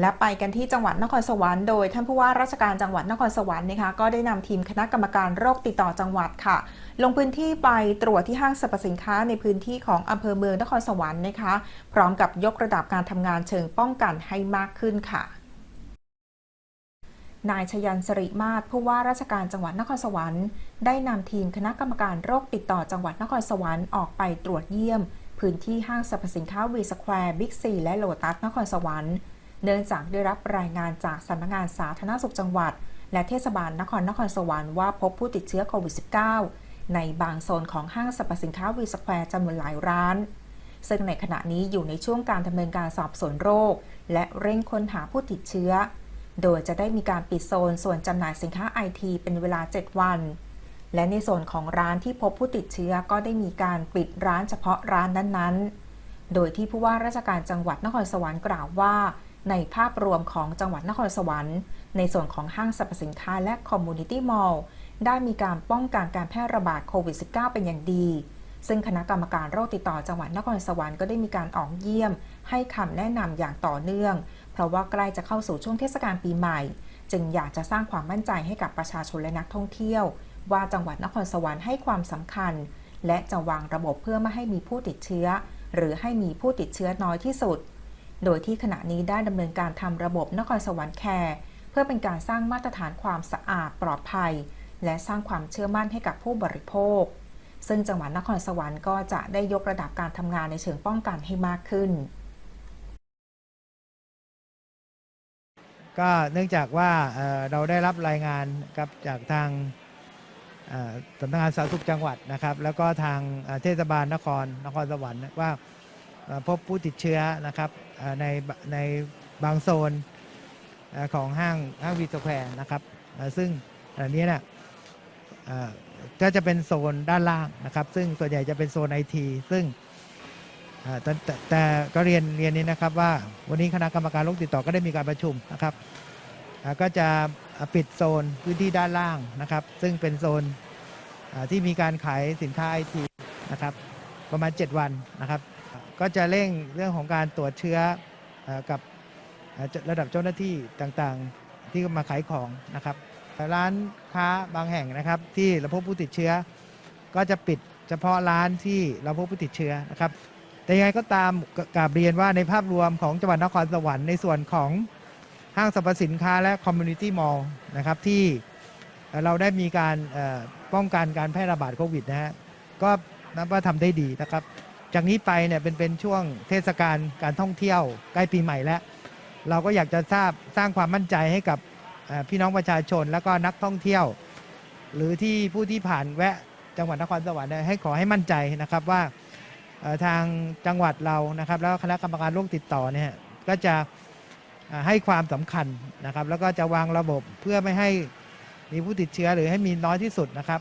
และไปกันที่จังหวัดนครสวรรค์โดยท่านผู้ว่าราชการจังหวัดนครสวรรค์นะคะก็ได้นำทีมคณะกรรมการโรคติดต่อจังหวัดค่ะ ลงพื้นที่ไปตรวจที่ห้างสรรพสินค้าในพื้นที่ของอำเภอเมืองนครสวรรค์นะคะ พร้อมกับยกระดับการทำงานเชิงป้องกันให้มากขึ้นค่ะนายชยันสริมาศผู้ว่าราชการจังหวัดนครสวรรค์ ได้นำทีมคณะกรรมการโรคติดต่อจังหวัดนครสวรรค์ออกไปตรวจเยี่ยม พื้นที่ห้างสรรพสินค้าวีสแควร์บิ๊กซีและโลตัสนครสวรรค์ เนื่องจากได้รับรายงานจากสำนักงานสาธารณสุขจังหวัด และเทศบาลนครนครสวรรค์ว่าพบผู้ติดเชื้อโควิด -19 ในบางโซนของห้างสรรพสินค้าวีสแควร์จำนวนหลายร้าน ซึ่งในขณะนี้อยู่ในช่วงการดำเนินการสอบสวนโรค และเร่งค้นหาผู้ติดเชื้อ โดยจะได้มีการปิดโซนส่วนจำหน่ายสินค้าไอทีเป็นเวลา 7 วัน และในส่วนของร้านที่พบผู้ติดเชื้อก็ได้มีการปิดร้านเฉพาะร้านนั้นๆ โดยที่ผู้ว่าราชการจังหวัดนครสวรรค์กล่าวว่า ในภาพรวมของจังหวัดนครสวรรค์ ในส่วนของห้างสรรพสินค้าและคอมมูนิตี้มอลล์ได้มีการป้องกันการแพร่ระบาดโควิด -19 เป็นอย่างดี ซึ่งคณะกรรมการโรคติดต่อจังหวัดนครสวรรค์ก็ได้มีการออกเยี่ยม ให้คำแนะนำอย่างต่อเนื่อง เพราะว่าใกล้จะเข้าสู่ช่วงเทศกาลปีใหม่ จึงอยากจะสร้างความมั่นใจให้กับประชาชนและนักท่องเที่ยว ว่าจังหวัดนครสวรรค์ให้ความสำคัญ และจะวางระบบเพื่อไม่ให้มีผู้ติดเชื้อ หรือให้มีผู้ติดเชื้อน้อยที่สุด โดยที่ขณะนี้ได้ดำเนินการทำระบบนครสวรรค์แคร์เพื่อเป็นการสร้างมาตรฐานความสะอาดปลอดภัย และสร้างความเชื่อมั่นให้กับผู้บริโภค ซึ่งจังหวัดนครสวรรค์ก็จะได้ยกระดับการทำงานในเชิงป้องกันให้มากขึ้น ก็เนื่องจากว่าเอ่อเราได้รับรายงานครับจากทางเอ่อสำนักงานสาธารณสุขจังหวัดนะครับ แล้วก็ทางเอ่อเทศบาลนครนครสวรรค์ว่า พบผู้ติดเชื้อนะครับในในบางโซนของห้างห้างวีสแควร์นะครับซึ่งอันนี้เนี่ยก็จะเป็นโซนด้านล่างนะครับ ซึ่งส่วนใหญ่จะเป็นโซนไอทีซึ่งแต่แต่ก็เรียนเรียนนี้นะครับว่าวันนี้คณะกรรมการโรคติดต่อก็ได้มีการประชุมนะครับก็จะปิดโซนพื้นที่ด้านล่างนะครับ ซึ่งเป็นโซนที่มีการขายสินค้าไอทีนะครับประมาณ 7 วันนะครับ ก็จะเร่งเรื่องของการตรวจเชื้อกับระดับเจ้าหน้าที่ต่างๆที่มาขายของนะครับ ร้านค้าบางแห่งนะครับ ที่เราพบผู้ติดเชื้อ ก็จะปิดเฉพาะร้านที่เราพบผู้ติดเชื้อนะครับ แต่ยังไงก็ตามกราบเรียนว่าในภาพรวมของจังหวัดนครสวรรค์ในส่วนของห้างสรรพสินค้าและคอมมูนิตี้มอลล์นะครับที่เราได้มีการป้องกันการแพร่ระบาดโควิดนะฮะก็นับว่าทำได้ดีนะครับ จากนี้ไปเนี่ยเป็นเป็นช่วงเทศกาลการท่องเที่ยวใกล้ปีใหม่แล้ว เราก็อยากจะทราบสร้างความมั่นใจให้กับพี่น้องประชาชนแล้วก็นักท่องเที่ยว หรือที่ผู้ที่ผ่านแวะจังหวัดนครสวรรค์เนี่ยให้ขอให้มั่นใจนะครับว่าทางจังหวัดเรานะครับ แล้วคณะกรรมการโรคติดต่อเนี่ยก็จะให้ความสำคัญนะครับ แล้วก็จะวางระบบเพื่อไม่ให้มีผู้ติดเชื้อหรือให้มีน้อยที่สุดนะครับ